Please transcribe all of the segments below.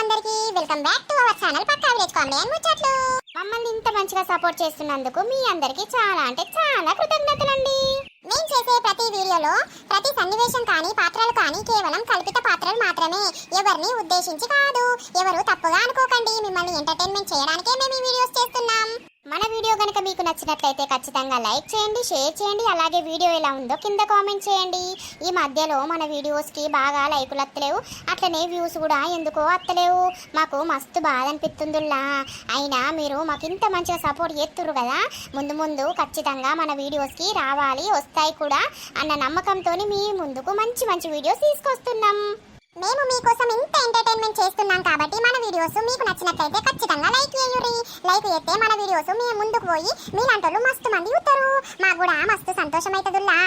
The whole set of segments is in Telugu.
అందరికి welcome back to our channel Pakka village comedy and ముచ్చట్లు. మమ్మల్ని ఇంత మంచిగా సపోర్ట్ చేస్తున్నందుకు మీ అందరికి చాలా అంటే చాలా కృతజ్ఞతలండి. మేము చేసే ప్రతి వీడియోలో ప్రతి సన్నివేశం కానీ పాత్రలు కానీ కేవలం కల్పిత పాత్రలు మాత్రమే. ఎవరిని ఉద్దేశించి కాదు ఎవరు తప్పుగా అనుకోకండి. మిమ్మల్ని ఎంటర్టైన్మెంట్ చేయడానికే మేము ఈ వీడియోస్ చేస్తున్నాం. మన వీడియో కనుక మీకు నచ్చినట్లయితే ఖచ్చితంగా లైక్ చేయండి షేర్ చేయండి అలాగే వీడియో ఎలా ఉందో కింద కామెంట్ చేయండి. ఈ మధ్యలో మన వీడియోస్కి బాగా లైకులు వస్తలేవు అట్లనే వ్యూస్ కూడా ఎందుకో వస్తలేవు మాకు మస్తు బాధ అనిపిస్తుందిలా అయినా మీరు మాకు ఇంత మంచిగా సపోర్ట్ చేస్తుర్రు కదా. ముందు ముందు ఖచ్చితంగా మన వీడియోస్కి రావాలి వస్తాయి కూడా అన్న నమ్మకంతో మీ ముందుకు మంచి మంచి వీడియోస్ తీసుకొస్తున్నాం. మేము మీకోసం ఇంత ఎంటర్టైన్మెంట్ చేస్తున్నాం కాబట్టి మన వీడియోస్ మీకు నచ్చినట్లయితే ఖచ్చితంగా లైక్ చేయుర్రి. లైక్ చేస్తే మన వీడియోస్ మేము ముందుకు పోయి మీలాంటోళ్ళు మస్తు మంది ఉత్తరు మాకు కూడా మస్తు సంతోషం అవుతుందిలా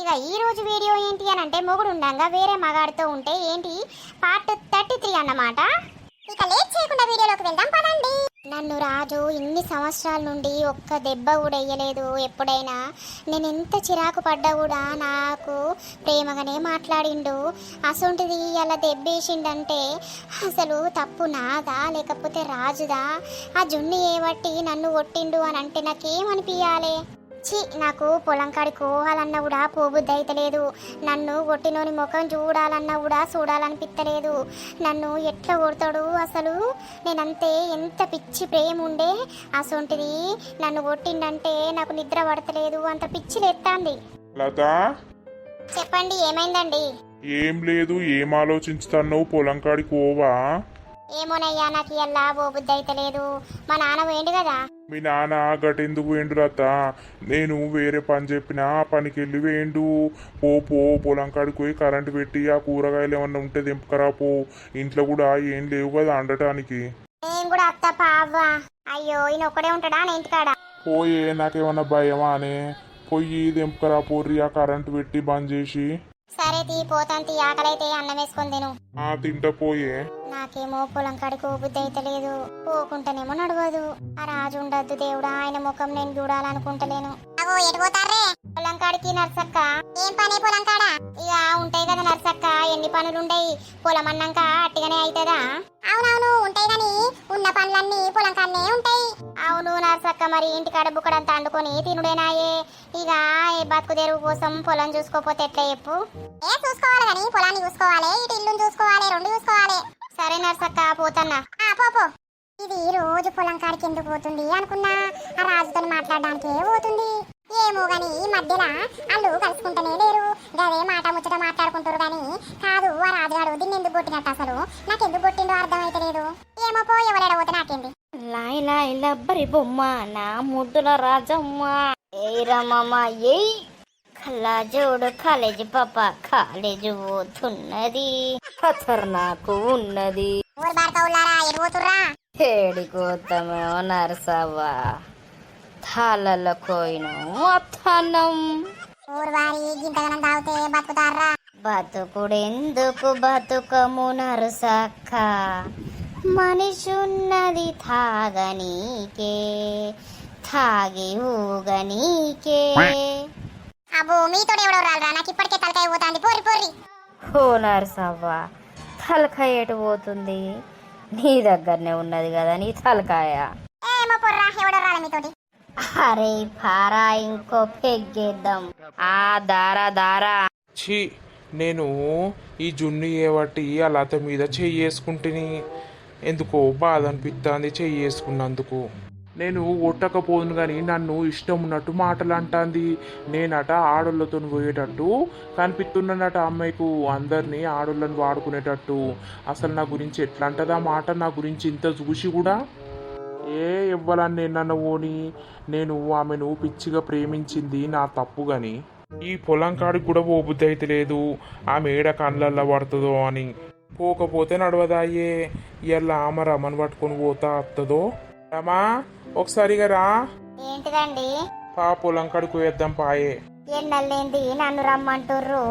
ఇక ఈ రోజు వీడియో ఏంటి అని అంటే మొగుడు ఉండంగా వేరే మగాడితో ఉంటే ఏంటి? పార్ట్ థర్టీ త్రీ అన్నమాట. ఇక లేట్ చేయకుండా వీడియోలోకి వెళ్దాం పదండి. నన్ను రాజు ఇన్ని సంవత్సరాల నుండి ఒక్క దెబ్బ కూడా వేయలేదు. ఎప్పుడైనా నేను ఎంత చిరాకు పడ్డా కూడా నాకు ప్రేమగానే మాట్లాడిండు. అసొంటిది అలా దెబ్బేసిండంటే అసలు తప్పు నాదా? లేకపోతే రాజుదా? ఆ జున్ను ఏవట్టి నన్ను కొట్టిండు అని అంటే నాకేమనిపించాలి ఛీ నాకు పొలం కాడికి పోవాలన్నా కూడా పోబుద్ది అయితలేదు నన్ను కొట్టినోని ముఖం చూడాలన్నా కూడా చూడాలనిపిత్తలేదు. నన్ను ఎట్లా కొడతాడు అసలు నేనంతే ఎంత పిచ్చి ప్రేమ ఉండే అసొంటిది నన్ను కొట్టిండంటే నాకు నిద్ర పడతలేదు అంత పిచ్చి లేస్తాంది లత? చెప్పండి ఏమైందండి? ఏం లేదు ఏం ఆలోచిస్తున్నావు పొలం కాడికి పోవా ఏమోనయ్యా నాకు ఇలా పోబుద్ది అయితలేదు మా నాన్న పోయిండు కదా. మీ నాన్న గటెందుకు వేయండు లత నేను వేరే పని చెప్పినా ఆ పనికి వెళ్ళి వేయండు. పో పో పొలం కాడికి పోయి కరెంటు పెట్టి ఆ కూరగాయలు ఏమన్నా ఉంటే దింపకరా పో. ఇంట్లో కూడా ఏం లేవు కదా అండటానికి. నేను కూడా అత్త పావ్వా అయ్యో ఈయన ఒక్కడే ఉంటాడా నా ఇంటికాడ పోయే నాకేమన్నా భయమా అని? పొయ్యి దింపకరా పోర్రి ఆ కరెంటు పెట్టి బంద్ చేసి. సరే తీ పోతాను తీ ఆకలైతే అన్నం వేసుకొని తిను. ఆ తింటా పోయే. నాకేమో పొలం కాడికి బుద్ధి అయితే లేదు. పోకుంటానేమో నడవదు. ఆ రాజు ఉండద్దు దేవుడా ఆయన ముఖం నేను చూడాలనుకుంటలేను. అగో ఎటు పోతారే పొలం కాడికి నర్సక్క. ఏం పని పొలం కాడ ఇక ఉంటాయి కదా నర్సక్క ఎన్ని పనులు ఉండయి పొలం అన్నాక అట్టిగానే అవుతుందా అవునవును ఉంటాయి గాని ఉన్న పనులన్నీ పొలం కాడనే ఉంటాయి. అవును నర్సక్క మరి ఇంటికాడ బుక్కడంతా అండుకొని తినుడేనాయే ఇక ఏ బతుకు తెరువు కోసం పొలం చూసుకోపోతే ఎట్లా చెప్పు? ఏ చూసుకోవాలి కానీ పొలాన్ని చూసుకోవాలి ఇటు ఇల్లు చూసుకోవాలి రెండు చూసుకోవాలి. సరే నర్సక్క పోతన్నా. పోపో ఇది రోజు పొలం కాడికి ఎందుకు పోతుంది అనుకున్నా? ఆ రాజుతో మాట్లాడడానికే పోతుంది. ఏమో గాని ఈ మధ్యన వాళ్ళు కలుసుకుంటూనే లేరు. గదే మాట ముచ్చట మాట్లాడుకుంటారు గాని కాదు ఆ రాజుగాడు దీన్ని ఎందుకు కొట్టినట్టు అసలు? నాకు ఎందుకు కొట్టిండో అర్థం అయితే లేదు ఏమో పో ఎవరెడ పోతే నాకేంది. లాయ్ లాయ్ లబ్బరి బొమ్మ నా ముద్దుల రాజమ్మ. ఏయ్ రమ్మమ్మ ఏయ్. కళ్ళజోడు కాలేజీ పాప కాలేజీ పోతున్నది. ఖతర్నాకు ఉన్నది. ఊరు బారక ఉల్లారా ఎటు పోతుర్రా ఏడికోతమేమో నరసవ్వ. తాళల కోయినం అత్తనం బతుకుడెందుకు బతుకము నరుసక్క? మనిషున్నది తాగనీకే తాగి ఊగనీకే అబ్బో మీతో ఎవడో రాలరా? నాకు ఇప్పటికే తలకాయ పోతాంది. పోరి పోరి ఓ నరసవ్వ తలకాయ ఎటు పోతుంది? నీ దగ్గరనే ఉన్నది కదా నీ తలకాయ. ఏమో పొర్రా ఎవడో రాలే మీతోటి. అరే పారా ఇంకో పెగ్గేద్దాం ఆ దారా దారా. ఛీ నేను ఈ జున్ను ఏవట్టి ఆ లత మీద చెయ్యేసుకుంటుని. ఎందుకో బాధ అనిపిస్తుంది చెయ్యేసుకున్నందుకు. నేను కొట్టకపోదును కానీ నన్ను ఇష్టం ఉన్నట్టు మాటలు అంటాంది నేనట ఆడోళ్ళతో పోయేటట్టు కనిపిస్తున్నానట అమ్మాయికు అందరినీ ఆడోళ్ళని వాడుకునేటట్టు. అసలు నా గురించి ఎట్లా అంటదా మాట? నా గురించి ఇంత చూసి కూడా ఏ ఇవ్వాలని నేను నన్ను ఓని నేను ఆమెను పిచ్చిగా ప్రేమించింది నా తప్పు గాని. ఈ పొలం కాడికి కూడా పోబుద్ధి అయితే లేదు. ఆ మేడ కళ్ళల్లో పడుతుందో అని. పోకపోతే నడవదాయే. ఇలా ఆమె రమ్మని పట్టుకొని పోతా వస్తుందో రమా ఒకసారిగా రా. ఏంటిదండి? పా పొలం కాడికి పోయేద్దాం పాయే. ఎండలేంది నన్ను రమ్మంటుర్రు.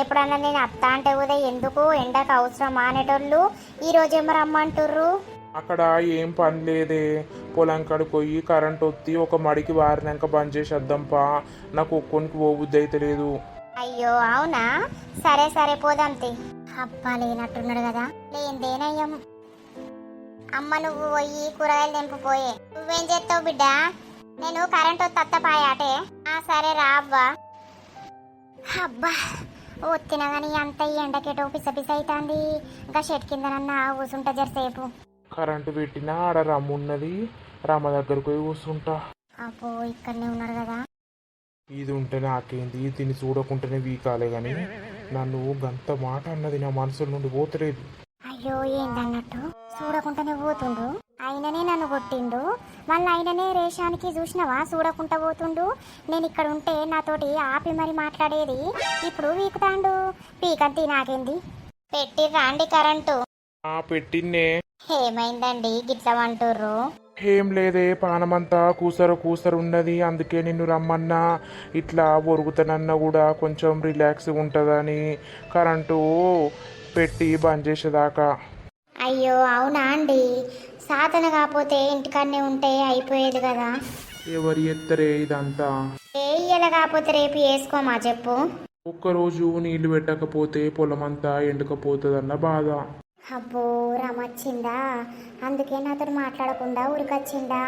ఎప్పుడన్నా నేను అత్త అంటే ఉదయం ఎందుకు? ఎండకు అవసరం అనేటోళ్ళు ఈ రోజేమో రమ్మంటుర్రు. అక్కడ ఏం పని లేదే. పొలం కాడికి పోయి కరెంట్ వచ్చి ఒక మడికి వారినాక బంద్ చేసేద్దాంపా నాకు ఒక్కొనికి పోబుద్ది అయితే లేదు. అయ్యో అవునా? సరే సరే పోదాం తి. అబ్బా లేనట్టున్నాడు కదా. లేదేనయ్యం అమ్మ నువ్వు పోయి కూరగాయలు తెంపుపోయే నువ్వేం చేస్తావు బిడ్డ? నేను కరెంటు తత్తపాయాటే ఆ సరే రా అవ్వా అబ్బా ఒత్తిన కానీ అంత ఈ ఎండకేటో పిస పిస అవుతుంది. ఇంకా షెట్ కిందనన్నా ఊసుంటా జరసేపు. కరెంటు పెట్టినా ఆడ రమ్మున్నది రమ్మ దగ్గరకు పోయి కూర్చుంటా ఇక్కడనే ఉన్నారు కదా. ఇది ఉంటే నాకేంది? దీన్ని చూడకుంటేనే వీకాలే కానీ నన్ను గంత మాట అన్నది నా మనసుల నుండి పోతలేదు. అయ్యో ఏందన్నట్టు? చూడకుండానే పోతుండు. ఆయననే నన్ను కొట్టిండు. మళ్ళీ ఆయననే రేషానికి చూసినవా? చూడకుండా పోతుండు. నేను ఇక్కడ ఉంటే నాతోటి ఆపి మరి మాట్లాడేది. ఇప్పుడు వీకుతాండు. పీకంతి నాకేంది? పెట్టి రాండి కరెంటు. ఆ పెట్టిన్నే. ఏమైందండి? గిట్ల అంటుర్రు. ఏం లేదే పానమంతా కూసరు కూసరు ఉన్నది. అందుకే నిన్ను రమ్మన్నా ఇట్లా ఒరుగుతానన్నా కూడా కొంచెం రిలాక్స్ ఉంటుందని కరెంటు పెట్టి బంద్ చేసేదాకా. అయ్యో అవునా అండి? సాధన కాకపోతే ఇంటికాడనే ఉంటే అయిపోయేది కదా. ఎవరి ఎత్తరే ఇదంతా? ఏ ఇయ్యాల కాకపోతే రేపు వేసుకోమా చెప్పు. ఒక్కరోజు నీళ్ళు పెట్టకపోతే పొలమంతా ఎండకపోతుందన్న బాధ. అబ్బో రమొచ్చిందా అందుకే నాతో మాట్లాడకుండా ఉరికొచ్చిందా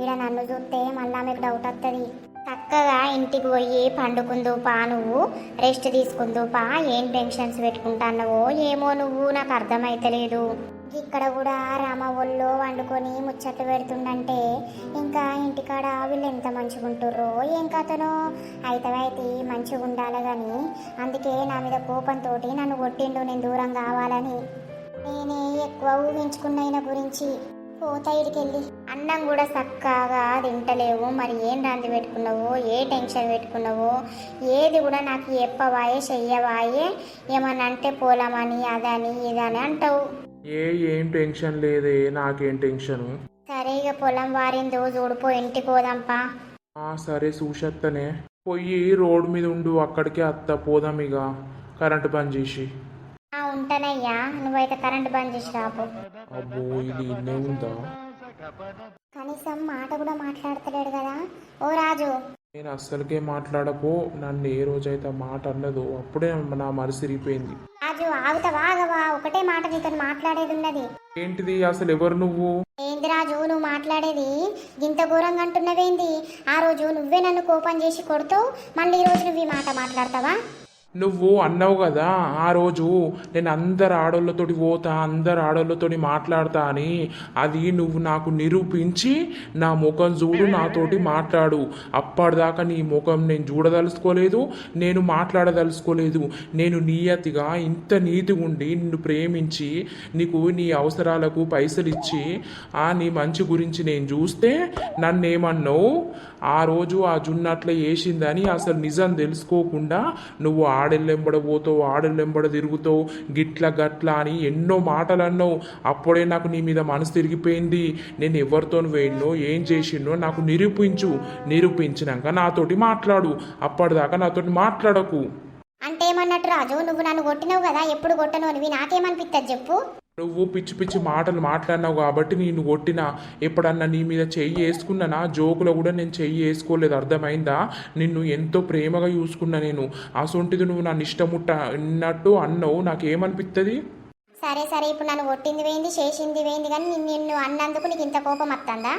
ఇక నన్ను చూస్తే మళ్ళా మీకు డౌట్ వస్తుంది చక్కగా ఇంటికి పోయి పండుకుందుపా నువ్వు రెస్ట్ తీసుకుందుపా ఏం టెన్షన్స్ పెట్టుకుంటానవో ఏమో నువ్వు నాకు అర్థమైతలేదు. ఇక్కడ కూడా రామ ఒళ్ళో వండుకొని ముచ్చట్లు పెడుతుండంటే ఇంకా ఇంటికాడ వీళ్ళు ఎంత మంచిగా ఉంటుర్రో ఏం కథనో? అయితే అయితే మంచిగా ఉండాలి కానీ అందుకే నా మీద కోపంతో నన్ను కొట్టిండు నేను దూరం కావాలని. నేనే ఎక్కువ ఊహించుకున్న గురించి. పోతా ఇడికెళ్ళి అన్నం కూడా చక్కగా తింటలేవు. మరి ఏం రాంది పెట్టుకున్నావో? ఏ టెన్షన్ పెట్టుకున్నావో? ఏది కూడా నాకు చెప్పవాయే చెయ్యవాయే. ఏమన్నా అంటే పోలామని అదని ఇదని అంటావు. ఏ ఏం టెన్షన్ లేదే నాకేం టెన్షను? సరే ఇక పొలం వారిందో చూడిపో ఇంటికి పోదాంపా ఆ సరే చూసేత్తనే పోయి రోడ్ మీద ఉండు అక్కడికే అత్త పోదాం ఇక కరెంటు బంద్ చేసి. ఉంటానయ్యా. నువ్వైతే కరెంట్ బంద్ చేసి రాపు అబ్బో ఇది ఇన్నే ఉందా? కనీసం మాట కూడా మాట్లాడతలేడు కదా. ఓ రాజు. నేను అస్సలకే మాట్లాడపో నన్ను ఏ రోజైతే మాట అన్నదో అప్పుడే నా మనసు ఇరిగిపోయింది రాజు ఆగుతావా ఆగవా ఒకటే మాట నీతో మాట్లాడేది ఉన్నది. ఏంటిది? అసలు ఎవరు నువ్వు? ఏంది రాజు నువ్వు మాట్లాడేది? ఇంత ఘోరంగా అంటున్నవేంది? ఆ రోజు నువ్వే నన్ను కోపం చేసి కొడుతావు మళ్ళీ ఈ రోజు నువ్వు ఈ మాట మాట్లాడతావా? నువ్వు అన్నావు కదా ఆ రోజు నేను అందరు ఆడోళ్ళతోటి పోతా అందరు ఆడోళ్ళతోటి మాట్లాడతా అని అది నువ్వు నాకు నిరూపించి నా ముఖం చూడు నాతోటి మాట్లాడు. అప్పటిదాకా నీ ముఖం నేను చూడదలుచుకోలేదు నేను మాట్లాడదలుచుకోలేదు. నేను నియతిగా ఇంత నీతి ఉండి నిన్ను ప్రేమించి నీకు నీ అవసరాలకు పైసలు ఇచ్చి ఆ నీ మంచి గురించి నేను చూస్తే నన్నేమన్నావు? ఆ రోజు ఆ జున్నట్ల వేసిందని అసలు నిజం తెలుసుకోకుండా నువ్వు ఆడెళ్ళెంబడ పోతావు ఆడెళ్ళెంబడ తిరుగుతావు గిట్ల గట్ల అని ఎన్నో మాటలు అన్నావు. అప్పుడే నాకు నీ మీద మనసు తిరిగిపోయింది. నేను ఎవరితో వేడినో ఏం చేసిండో నాకు నిరూపించు నిరూపించినాక నాతోటి మాట్లాడు. అప్పటిదాకా నాతోటి మాట్లాడకు. అంటే ఏమన్నట్టు రాజు నువ్వు నన్ను కొట్టినావు కదా ఎప్పుడు కొట్టనోనివి? నాకేమనిపిస్తుంది చెప్పు? నువ్వు పిచ్చి పిచ్చి మాటలు మాట్లాడినావు కాబట్టి నేను కొట్టిన. ఎప్పుడన్నా నీ మీద చెయ్యి వేసుకున్నానా? జోకులో కూడా నేను చెయ్యి వేసుకోలేదు. అర్థమైందా? నిన్ను ఎంతో ప్రేమగా చూసుకున్నా నేను. అసొంటిది నువ్వు నన్ను ఇష్టముట్ట అన్నట్టు అన్నావు. నాకేమనిపిస్తుంది సరే సరే. ఇప్పుడు నన్ను కొట్టింది వేయింది చేసింది వేయింది కానీ నిన్ను అన్నందుకు నీకు ఇంత కోపం వస్తుందా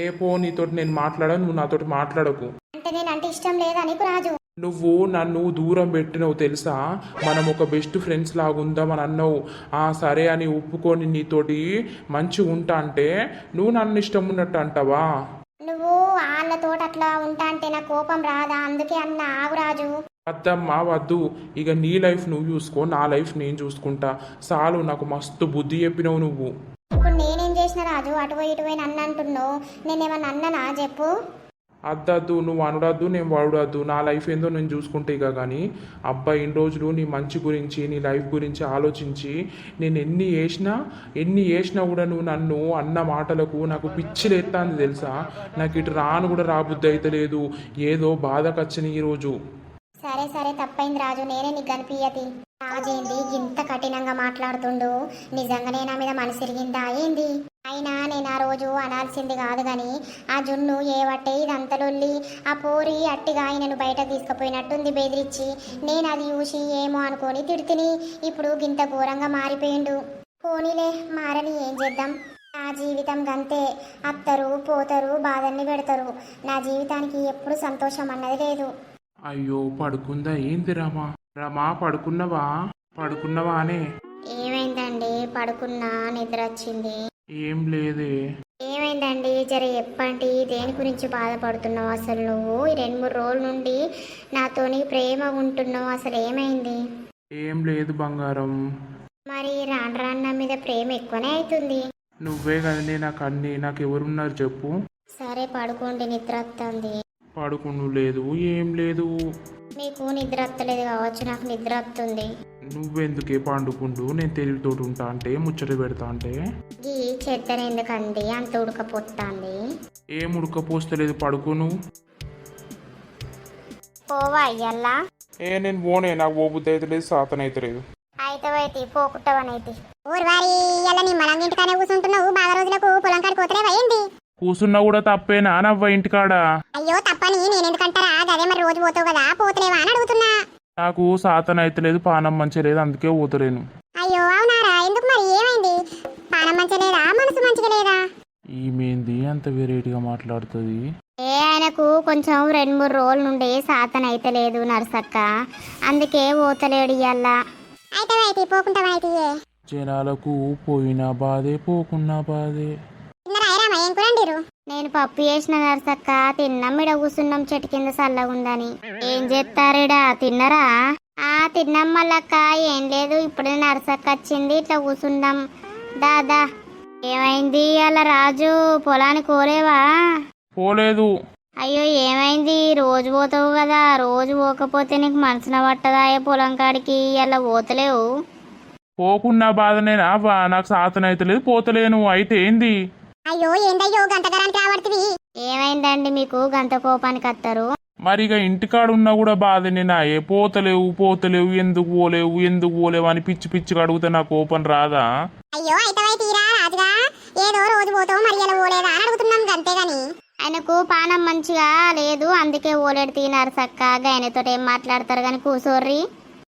ఏ పో నీతోటి నేను మాట్లాడా నువ్వు నాతోటి మాట్లాడకు. అంటే నేను అంటే ఇష్టం లేదా నీకు రాజు? నువ్వు నన్ను దూరం పెట్టినవు తెలుసా? మనం ఒక బెస్ట్ ఫ్రెండ్స్ లాగుందాం అని అన్నావు ఆ సరే అని ఒప్పుకొని నీతోటి మంచిగా ఉంటా అంటే నువ్వు నన్ను ఇష్టం ఉన్నట్టు అంటావా? నువ్వు వాళ్ళతోటి అట్లా ఉంటా అంటే నాకు కోపం రాదా? అందుకే అన్న ఆగు రాజు. వద్దమ్మా వద్దు. ఇక నీ లైఫ్ నువ్వు చూసుకో నా లైఫ్ నేను చూసుకుంటా. చాలు నాకు మస్తు బుద్ధి చెప్పినావు నువ్వు. ఇప్పుడు నేనేం చేసిన రాజు? అటు పోయి ఇటు పోయి నన్ను అంటున్నావు నేనేమన్నా అన్ననా? చెప్పు. అద్దద్దు నువ్వు అనుడద్దు నేను వాడద్దు నా లైఫ్ ఏందో నేను చూసుకుంటే ఇక కానీ అబ్బాయి ఇన్ని రోజులు నీ మంచి గురించి నీ లైఫ్ గురించి ఆలోచించి నేను ఎన్ని వేసినా ఎన్ని వేసినా కూడా నువ్వు నన్ను అన్న మాటలకు నాకు పిచ్చిలేస్తాను తెలుసా? నాకు ఇటు రాను కూడా రాబుద్ది అయితే లేదు. ఏదో బాధకచ్చని ఈరోజు సరే సరే తప్పైంది రాజు. నేనే నీకు కనిపించతి రాజేంది ఇంత కఠినంగా మాట్లాడుతుండు. నిజంగానే నా మీద మనసు ఇరిగిందా ఏంది? అయినా నేను ఆ రోజు అనాల్సింది కాదు గాని ఆ జున్ను ఏ వట్టే ఇదంతా లొల్లి ఆ పోరి అట్టిగా ఆయనను బయటకు తీసుకుపోయినట్టుంది బెదిరించి నేను అది చూసి ఏమో అనుకొని తిడితిని ఇప్పుడు గింత ఘోరంగా మారిపోయిండు. పోనీలే మారని ఏం చేద్దాం? నా జీవితం గంతే అత్తరు పోతారు బాధల్ని పెడతారు. నా జీవితానికి ఎప్పుడు సంతోషం అన్నది లేదు. అయ్యో పడుకుందా ఏంది రమా? రమా పడుకున్నవా? పడుకున్నవా అనే ఏమైందండి? పడుకున్నా నిద్ర వచ్చింది ఏం లేదే. ఏమైందండి? జర చెప్పండి దేని గురించి బాధపడుతున్నావు అసలు నువ్వు? ఈ రెండు మూడు రోజుల నుండి నాతోని ప్రేమ ఉంటున్నావు అసలు ఏమైంది? ఏం లేదు బంగారం. మరి రాను రాను నా మీద ప్రేమ ఎక్కువనే అవుతుంది. నువ్వే కదనే నాకు అన్ని నాకు ఎవరున్నారు చెప్పు. సరే పడుకోండి నిద్ర వస్తుంది పడుకును లేదు ఏం లేదు. మీకు నిద్ర వస్తలేదు కావచ్చు నాకు నిద్ర వస్తుంది నువ్వెందుకే పండుకుండు? నేను తెలివితోటి ఉంటా అంటే ముచ్చట పెడతా అంటే? ఈ ఎందుకండి? అంత ఉడకపోతుంది ఏం ఉడకపోస్తలేదు పడుకోను. పోవా అయ్యల్లా. ఏ నేను పోనే నాకు పోబుద్ది అయితే లేదు సాతన అయితే అయితవైతే పోకుట్టవనైతే. ఊర్వారి ఇలా నీ మనంగింటికానే కూర్చుంటున్నావు బాగా రోజులకు పొలం కాడికి పోతలేవా ఏంది కూసున్నా కూడా తప్పేనా నవ్వ ఇంటికాడ? అయ్యో తప్పని నేను ఎందుకంటారా గదే మరి రోజు పోతావు కదా పోతలేవా అని అడుగుతున్నా. నాకు సాతన అయితే లేదు పానం మంచి లేదు అందుకే పోతలేను అయ్యో అవునారా? ఎందుకు మరి? ఏమైంది? పానం మంచిగా లేదా? మనసు మంచిగా లేదా? ఈమెంది? అంత వెరైటీగా మాట్లాడుతుంది. ఏ ఆయనకు కొంచెం రెండు మూడు రోజుల నుండి సాతన అయితే లేదు నర్సక్క. అందుకే పోతలేడు ఇయ్యాల. అయితే అయితే పోకుంటావా అయితే జనాలకు పోయినా బాధే పోకున్నా బాధే. నేను పప్పు చేసిన నర్సక్క తిన్నాం ఇడ కూర్చున్నాం చెట్టు కింద చల్లగుందని. ఏం చేస్తారేడా తిన్నరా? ఆ తిన్నాం మల్లక్క ఏం లేదు ఇప్పుడే నర్సక్క వచ్చింది ఇట్లా కూర్చుందాం దాదా ఏమైంది అలా రాజు పొలానికి కోలేవా పోలేదు. అయ్యో ఏమైంది? రోజు పోతావు కదా రోజు పోకపోతే నీకు మనసున పట్టదా ఏ పొలం కాడికి? అలా పోతలేవు. పోకున్నా బాధనేనా? నాకు సాతన అయితే లేదు పోతలేను. అయితే ఏంది? అయ్యో ఏందయ్యో గంటగరానికి రాబడుతుంది ఏమైందండి మీకు? గంట కోపానికి వస్తారు మరి ఇక ఇంటికాడ ఉన్నా కూడా బాధనేనా ఏ పోతలేవు పోతలేవు ఎందుకు పోలేవు ఎందుకు పోలేవు అని పిచ్చి పిచ్చిగా అడిగితే నాకు ఓపెన్ రాదా? అయ్యో అయితే తీరా రాజుగా. ఏదో రోజు పోతావు మరి ఎలా పోలేదా అని అడుగుతున్నాం గంతే గాని. ఆయనకు పానం మంచిగా లేదు అందుకే ఓలేడు తినారు చక్కగా ఆయనతో ఏం మాట్లాడతారు గాని కూసోర్రి.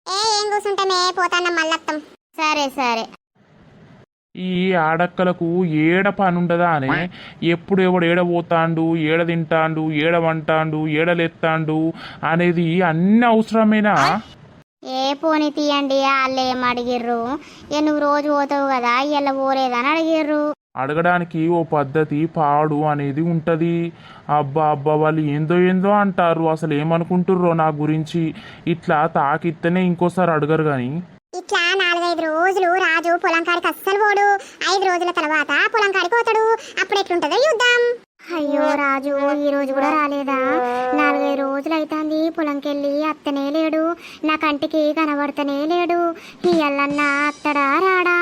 ఏ ఏం కూర్చుంటామే పోతాన్న మల్లత్తం సరే సరే. ఈ ఆడక్కలకు ఏడ పని ఉండదా అని ఎప్పుడు ఎవడు ఏడ పోతాండు ఏడ తింటాండు ఏడ వంటాండు ఏడలెత్తాండు అనేది అన్ని అవసరమేనా? ఏ పోనీ తీయండి వాళ్ళు ఏం అడిగిర్రు? ఏ నువ్వు రోజు పోతావు కదా ఇలా పోలేదని అడిగిర్రు. అడగడానికి ఓ పద్ధతి పాడు అనేది ఉంటది. అబ్బా అబ్బా వాళ్ళు ఏందో ఏందో అంటారు. అసలు ఏమనుకుంటుర్రో నా గురించి? ఇట్లా తాకిత్తేనే ఇంకోసారి అడగరు కానీ ఇట్లా నాలుగైదు రోజులు రాజు పొలం కాడికి అస్సలు పోడు. ఐదు రోజుల తర్వాత పొలం కాడికి పోతాడు. అప్పుడు ఎట్లుంటుందో చూద్దాం. అయ్యో రాజు ఈ రోజు కూడా రాలేదా? నాలుగైదు రోజులు అవుతుంది పొలంకెళ్ళి అత్తనే లేడు. నా కంటికి కనబడతనే లేడు. ఇయ్యల్లన్నా అత్తడా రాడా?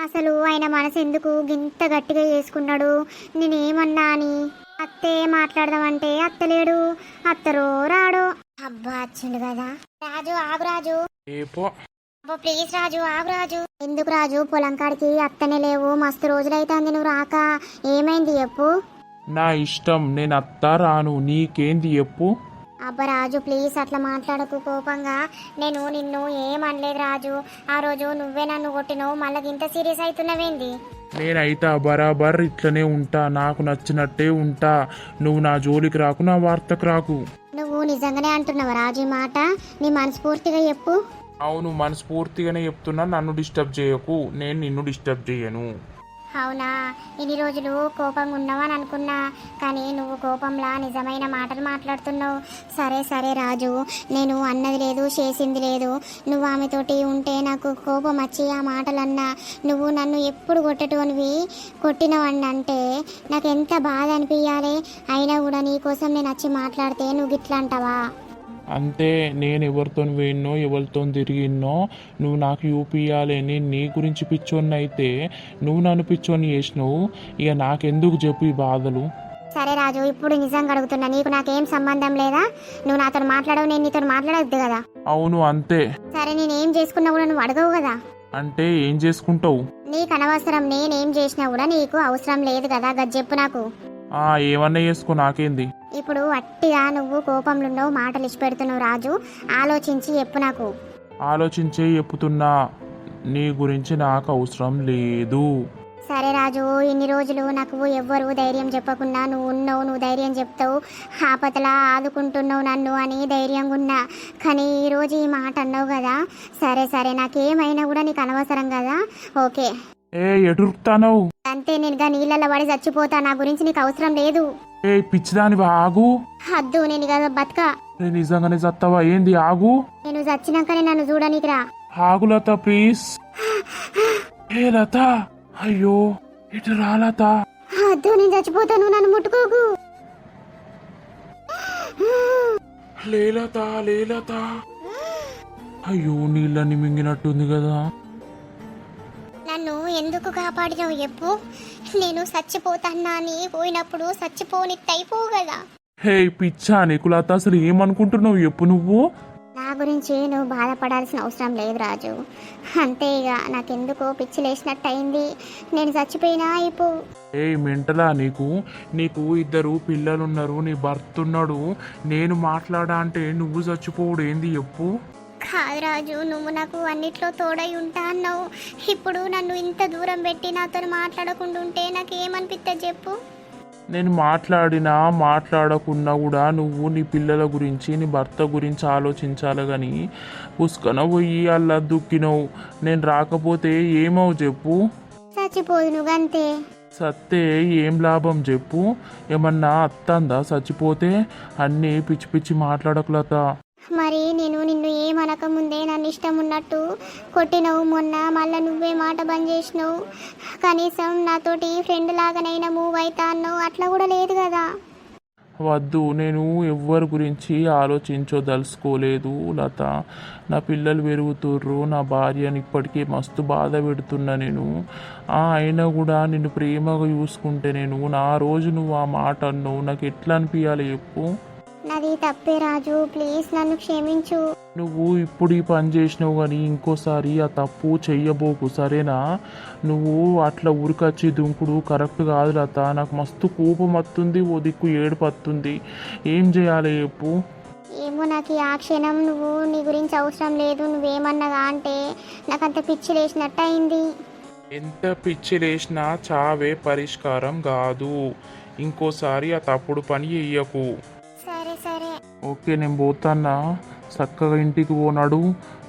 అసలు ఆయన మనసు ఎందుకు గింత గట్టిగా చేసుకున్నాడు? నేనేమన్నా అని అత్తే మాట్లాడదామంటే అత్తలేడు. అత్తరో రాడో? అబ్బా వచ్చిండు కదా. రాజు ఆగు రాజు. అబ్బో ప్లీజ్ రాజు ఆగు రాజు. ఎందుకు రాజు? పొలం కాడికి అత్తనే లేవు. మస్తు రోజులైతుంది నువ్వు రాక. ఏమైంది చెప్పు? నా ఇష్టం నేను అత్తా రాను. నీకేంది చెప్పు? అబ్బా రాజు ప్లీజ్ అట్లా మాట్లాడకు కోపంగా. నేను నిన్ను ఏమనలేదు రాజు. ఆ రోజు నువ్వే నన్ను కొట్టినవు. మళ్ళీ ఇంత సీరియస్ అవుతున్నావేంది నేనైతే బరాబర్ ఇట్లనే ఉంటా. నాకు నచ్చినట్టే ఉంటా. నువ్వు నా జోలికి రాకు నా వార్తకు రాకు. నువ్వు నిజంగానే అంటున్నావు రాజు ఈ మాట? నీ మనస్ఫూర్తిగా చెప్పు. అవును మనస్ఫూర్తిగానే చెప్తున్నా నన్ను డిస్టర్బ్ చేయకు. నేను నిన్ను డిస్టర్బ్ చేయను. అవునా? ఇన్ని రోజులు కోపంగా ఉన్నావని అనుకున్నా. కానీ నువ్వు కోపంలా నిజమైన మాటలు మాట్లాడుతున్నావు. సరే సరే రాజు. నేను అన్నది లేదు చేసింది లేదు. నువ్వు ఆమెతోటి ఉంటే నాకు కోపం వచ్చి ఆ మాటలన్నా. నువ్వు నన్ను ఎప్పుడు కొట్టేటోనివి? కొట్టినవన్నంటే నాకు ఎంత బాధ అనిపించాలి అయినా కూడా నీకోసం నేను వచ్చి మాట్లాడితే నువ్వు గిట్లా అంటావా? అంతే నేను ఎవరితో పోయినో ఎవరితో తిరిగినో నువ్వు నాకు చూపియాలి నేను నీ గురించి పిచ్చోన్ని అయితే నువ్వు నన్ను పిచ్చోని చేసినావు. ఇక నాకెందుకు చెప్పు ఈ బాధలు? సరే రాజు ఇప్పుడు నిజంగా అడుగుతున్నా నీకు నాకేం సంబంధం లేదా? నువ్వు నాతో మాట్లాడవు నేను నీతో మాట్లాడవద్దు కదా? అవును అంతే. సరే నేనేం చేసుకున్నా కూడా నువ్వు అడగవు కదా? అంటే ఏం చేసుకుంటావు? నీకు అనవసరం నేనేం చేసినా కూడా నీకు అవసరం లేదు కదా గది చెప్పు నాకు. ఆ ఏమన్నా చేసుకో నాకేంది? ఇప్పుడు అట్టిగా నువ్వు కోపంలో మాటలు ఇచ్చి పెడుతున్నావు రాజు. ఆలోచించి చెప్పు నాకు. ఆలోచించే చెప్పుతున్నా. నీ గురించి నాకు అవసరం లేదు. సరే రాజు ఇన్ని రోజులు నాకు ఎవ్వరు ధైర్యం చెప్పకుండా నువ్వు ఉన్నావు నువ్వు ధైర్యం చెప్తావు. ఆపతలా ఆదుకుంటున్నావు నన్ను అని ధైర్యంగా ఉన్నా. కానీ ఈరోజు ఈ మాట అన్నావు కదా. సరే సరే నాకేమైనా కూడా నీకు అనవసరం కదా. ఓకే. ఏ అంతే నేను గా నీళ్ళల్లో పడి చచ్చిపోతా. నా గురించి నీకు అవసరం లేదు. ఏ పిచ్చిదాని ఆగు. హద్దు నేను కదా బతక. నేను నిజంగానే చస్తావా ఏంది ఆగు. నేను చచ్చినాకనే నన్ను చూడనీకి రా ఆగు లత ప్లీజ్ ఏ లత అయ్యో ఇటు రా లత. హద్దు నేను చచ్చిపోతాను నన్ను ముట్టుకోకు. లేలత లేలత అయ్యో నీళ్ళని మింగినట్టుంది కదా. నన్ను ఎందుకు కాపాడినావు చెప్పు నేను చచ్చిపోతానా అని పోయినప్పుడు చచ్చిపోనిత్త అయిపోవు కదా. హే పిచ్చా నీకు లత అసలు ఏమనుకుంటున్నావు చెప్పు నువ్వు? నా గురించి నువ్వు బాధపడాల్సిన అవసరం లేదు రాజు. అంతే ఇక నాకెందుకో పిచ్చి లేచినట్టు అయింది నేను చచ్చిపోయినా అయిపో ఏ మెంటలా నీకు? నీకు ఇద్దరు పిల్లలున్నారు నీ భర్త ఉన్నాడు. నేను మాట్లాడా అంటే నువ్వు చచ్చిపోవుడు ఏంది చెప్పు కాదు రాజు నువ్వు నాకు అన్నిట్లో తోడై ఉంటా అన్నావు. ఇప్పుడు నన్ను ఇంత దూరం పెట్టి నాతో మాట్లాడకుండా ఉంటే నాకు ఏమనిపిస్తుంది చెప్పు? నేను మాట్లాడినా మాట్లాడకున్నా కూడా నువ్వు నీ పిల్లల గురించి నీ భర్త గురించి ఆలోచించాలి కానీ పుష్కన పోయి అలా దుక్కినవు. నేను రాకపోతే ఏమవు చెప్పు? చచ్చిపోదు అంతే సత్తే ఏం లాభం చెప్పు? ఏమన్నా అత్తందా చచ్చిపోతే? అన్నీ పిచ్చి పిచ్చి మాట్లాడకులత. మరి నేను నిన్ను ఏమనక ముందే నన్ను ఇష్టం ఉన్నట్టు కొట్టినవు మొన్న. మళ్ళీ నువ్వే మాట బంద్ చేసినావు. కనీసం నాతోటి ఫ్రెండ్ లాగానైనా మూవ్ అవుతా అన్నావు. అట్లా కూడా లేదు కదా. వద్దు నేను ఎవ్వరి గురించి ఆలోచించదలుచుకోలేదు లత. నా పిల్లలు పెరుగుతుర్రు నా భార్యని ఇప్పటికే మస్తు బాధ పెడుతున్నా నేను. ఆ అయినా కూడా నిన్ను ప్రేమగా చూసుకుంటే నేను. నా రోజు నువ్వు ఆ మాట అన్నావు. నాకు ఎట్లా అనిపించాలి చెప్పు. నాది తప్పే రాజు. ప్లీజ్ నన్ను క్షమించు. నువ్వు ఇప్పుడు ఈ పని చేసినావు కానీ ఇంకోసారి ఆ తప్పు చెయ్యబోకు సరేనా? నువ్వు అట్లా ఊరికొచ్చి దుంకుడు కరెక్ట్ కాదు లత. నాకు మస్తు కోపం వస్తుంది ఓ దిక్కు ఏడుపు వస్తుంది ఏం చేయాలి చెప్పు? ఏమో నాకు ఆ క్షణం నువ్వు నీ గురించి అవసరం లేదు నువ్వేమన్నగా అంటే నాకు అంత పిచ్చి లేచినట్టు అయింది. ఎంత పిచ్చి లేచినా చావే పరిష్కారం కాదు. ఇంకోసారి ఆ తప్పుడు పని చెయ్యకు. సరే సరే. ఓకే నేను పోతాన్నా. చక్కగా ఇంటికి పోనాడు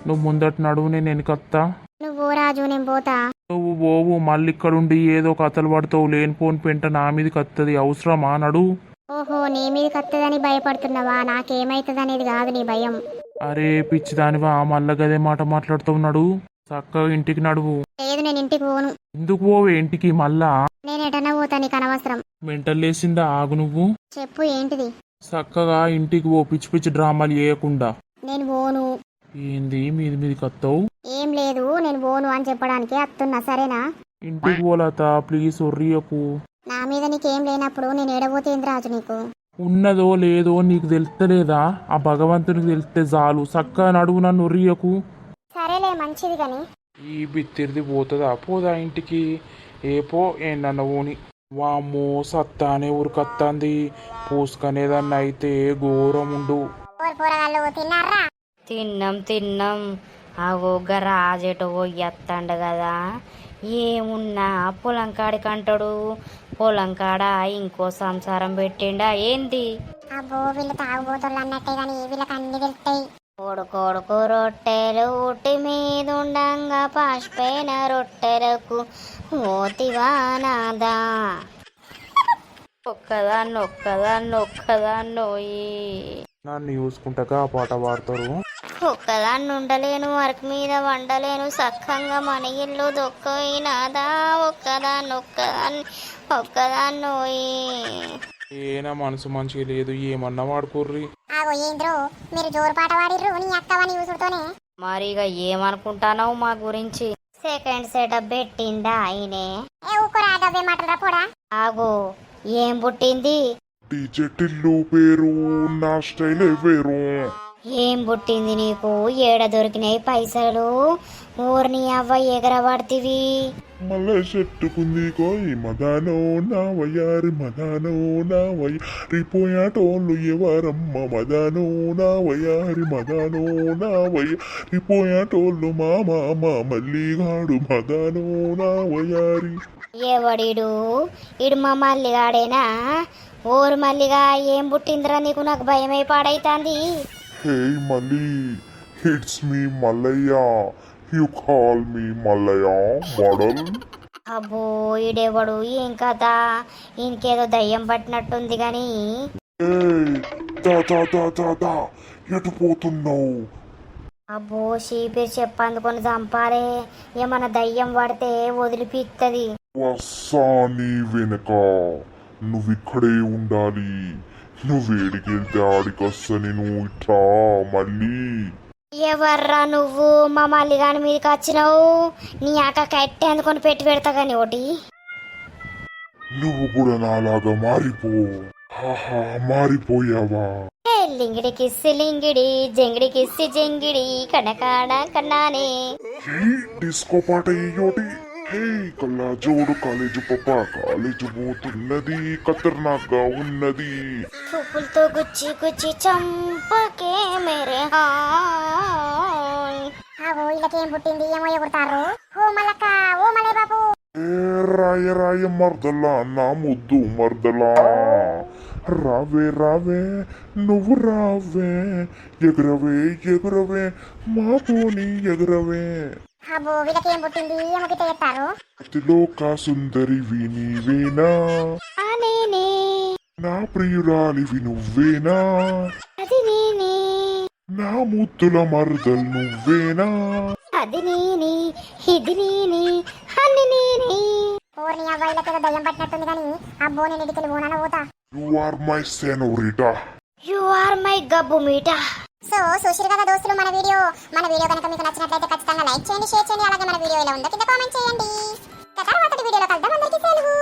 నువ్వు ముందట నడువు నేను వెనకత్తా. నువ్వు రాజు నేను పోతా. నువ్వు పోవు మళ్ళీ ఇక్కడుండి ఏదో కథలు పడతావు. లేనిపోని పెంట నా మీదకి వస్తుంది అవసరమా నడు? ఓహో నీ మీద కత్తదని భయపడుతున్నావా? నాకేమైతుంది అనేది కాదు నీ భయం. అరే పిచ్చిదానివా మళ్ళా గదే మాట మాట్లాడుతున్నాడు చక్కగా ఇంటికి నడువు. లేదు నేను ఇంటికి పోను. ఎందుకు పోవే ఇంటికి మళ్ళా? నేను ఎటన్నా పోతా నీకు అనవసరం. మెంటల్ లేసిందా? ఆగు నువ్వు. చెప్పు ఏంటిది? చక్కగా ఇంటికి పో పిచ్చి పిచ్చి డ్రామాలు చేయకుండా. నేను పోను. ఏంది మీది మీదకి వస్తావు ఏం లేదు నేను పోను అని చెప్పడానికి అత్తున్నా సరేనా? ఇంటికి పోలత ప్లీజ్ ఒర్రియకు నా మీద నీకేం లేనప్పుడు నేను ఏడబోతేంది రాజు నీకు? ఉన్నదో లేదో నీకు తెలుస్తలేదా ఆ భగవంతునికి తెలిస్తే చాలు చక్కగా నడువు నన్ను ఒర్రియకు సరేలే మంచిది కానీ ఈ బిత్తిరిది పోతుందా? పోదా ఇంటికి? ఏ పో ఏంటన్న ఊని. వామ్మో సత్తానే ఉరికత్తాంది పూసుకనేదన్న అయితే ఘోరం ఉండు కూరగాయలు తిన్నారా? తిన్నాం తిన్నాం. ఆ ఒగ్గ రాజెటో పోయి ఎత్తండు కదా? ఏమున్నా? పొలం కాడికి అంటాడు. పొలం కాడ ఇంకో సంసారం పెట్టిండా? ఏంది? అబ్బో వీళ్ళు తాగుబోతులు అన్నట్టే కానీ వీళ్ళకి అన్ని తెలుస్తాయి. కొడుకొడుకు రొట్టెలు ఉట్టి మీద ఉండంగా పాసిపోయిన రొట్టెలకు మోతివా నాదా ఒక్కదాన్ని ఒక్కదాన్ని ఒక్కదాన్నోయి నన్ను చూసుకుంటాక ఆ పాట పాడతారు. ఒక్కదాన్ని ఉండలేను వర్క్ మీద వండలేను సక్కంగా మన ఇల్లు దొక్కపోయినాదా? ఒక్కదాన్ని ఒక్కదాన్ని ఒక్కదాన్నోయి ఏనా మనసు మంచిగా లేదు ఏమన్నా వాడుకోర్రి? ఆగో ఏంద్రో మీరు జోరు పాట పాడిర్రు నీ అక్కవని యూసుడుతోనే మరి ఇక ఏమనుకుంటానావు మా గురించి. సెకండ్ సెటప్ పెట్టిందా ఆయనే. ఏ ఊకురా డబ్బే మాటలు పోడా ఆగో ఏం పుట్టింది? డిజిటిల్లు పేరు నా స్టైల్ వేరు. ఏం పుట్టింది నీకు? ఏడ దొరికినాయి పైసలు? ఊరిని అవ్వ ఎగరబడితివి. మళ్ళా చెట్టుకుంది కోయి మగానో నా వయ్యారి మగానో నా వయ్యారి పోయాటోళ్ళు ఎవరమ్మ? మగానో నా వయ్యారి మగానో నా వయ్యారి పోయాటోళ్ళు మా మామ మల్లిగాడు మగానో నా వయ్యారి. ఎవడిడు? ఇడు మా మల్లిగాడేనా? ఊరు మల్లిగా ఏం పుట్టిందిరా నీకు? నాకు భయమై పాడైతాంది. హే మళ్ళీ it's me Mallayya. You call me Mallayya model. అబ్బో ఈడెవడు? ఏం కథ? ఈయనకేదో దయ్యం పట్టినట్టుంది కానీ ఎటు పోతున్నావు? అబ్బో షీపేరు చెప్పందుకొని చంపాలే. ఏమన్నా దయ్యం పడితే వదిలిపిత్తది. వస్తాని వెనక. నువ్విక్కడే ఉండాలి. నువ్వేడికెళ్తే ఆడికొస్తా నేను ఇట్లా మళ్ళీ. ఎవర్రా నువ్వు? మా మల్లిగాని మీదకి వచ్చినావు? నీ అక్క కట్టె అందుకొని పెట్టి పెడతా కానీ ఒకటి నువ్వు కూడా నాలాగా మారిపో. మారిపోయావా? ఏ లింగిడి కిస్సి లింగిడి జంగిడి కిస్సి జంగిడి కనకాడ కన్నానే. డిస్కో పాట ఇయ్యోటి హే కల్లా జోడు కాలేజీ పప్ప కాలేజీ పోతున్నది ఖతర్నాక్గా ఉన్నది. పువ్వులతో గుచ్చి గుచ్చి చంపకే మేరే ఆగో వీళ్ళకేం పుట్టింది ఏమో ఎగురుతారు ఓ మల్లక్క ఓ మలై బాబు. రాయ రాయ మర్దలా నా ముద్దు మర్దలా. రావే రావే నువ్వు రావే ఎగురవే ఎగురవే మాతోని ఎగురవే. అబ్బో వీళ్ళకేం పుట్టింది? ఏమో గిట్ట చెప్తారు అతిలోక సుందరివి నీవేనా నేనే. నా ప్రియురాలివి నువ్వేనా అది నేనే. నా ముద్దుల మరదలు నువ్వేనా? అది నేనే ఇది నేనే అన్ని నేనే. దయ్యం పట్టినట్టుంది కానీ అబ్బో నేను ఇడికెళ్ళి పోనాన పోతా. You are my senorita you are my గబ్బు మీటా. సో చూసిరు కదా దోస్తులు మన వీడియో మన వీడియో కనుక మీకు నచ్చినట్లయితే ఖచ్చితంగా లైక్ చేయండి షేర్ చేయండి అలాగే మన వీడియో ఎలా ఉందో కింద కామెంట్ చేయండి. తర్వాత వీడియోలో కలుద్దాం. అందరికీ సెలవు.